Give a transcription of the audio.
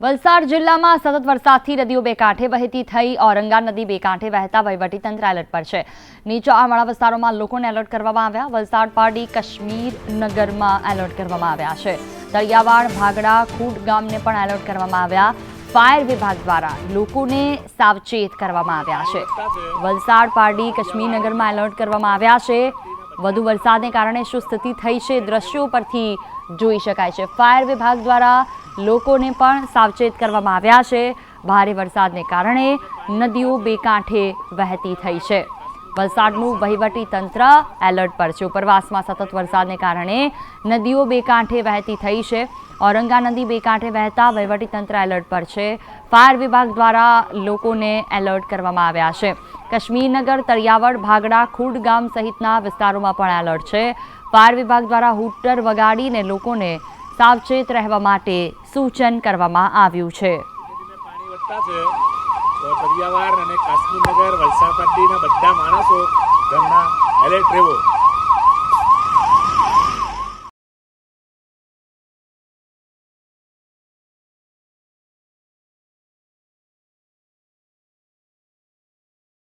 વલસાડ જિલ્લામાં સતત વરસાદથી નદીઓ બે કાંઠે વહેતી થઈ, ઔરંગા નદી બે કાંઠે વહેતા વહીવટીતંત્ર એલર્ટ પર છે. નીચાણવાળા વિસ્તારોમાં લોકોને એલર્ટ કરવામાં આવ્યા. વલસાડ, પારડી, કાશ્મીર નગરમાં એલર્ટ કરવામાં આવ્યા છે. દરિયાવાડ, ભાગડા, ખૂટ ગામને પણ એલર્ટ કરવામાં આવ્યા. ફાયર વિભાગ દ્વારા લોકોને સાવચેત કરવામાં આવ્યા છે. વલસાડ, પારડી કાશ્મીરનગરમાં એલર્ટ કરવામાં આવ્યા છે. વધુ વરસાદને કારણે શું સ્થિતિ થઈ છે, દ્રશ્યો પરથી જોઈ શકાય છે. ફાયર વિભાગ દ્વારા લોકોને પણ સાવચેત કરવામાં આવ્યા છે. ભારે વરસાદને કારણે નદીઓ બે કાંઠે વહેતી થઈ છે. વલસાડનું વહીવટી તંત્ર એલર્ટ પર છે. ઉપરવાસમાં સતત વરસાદને કારણે નદીઓ બે કાંઠે વહેતી થઈ છે. ઔરંગા નદી બે કાંઠે વહેતા વહીવટી તંત્ર એલર્ટ પર છે. ફાયર વિભાગ દ્વારા લોકોને એલર્ટ કરવામાં આવ્યા છે. કાશ્મીરનગર, તળિયાવડ, ભાગડા ખુડ ગામ સહિતના વિસ્તારોમાં પણ એલર્ટ છે. ફાયર વિભાગ દ્વારા હુટર વગાડીને લોકોને સાવચેત રહેવા માટે સૂચન કરવામાં આવ્યું છે. તો અને કાશ્મીરનગર વલસાડ બધા માણસો ઘરના એલર્ટ રહેવો.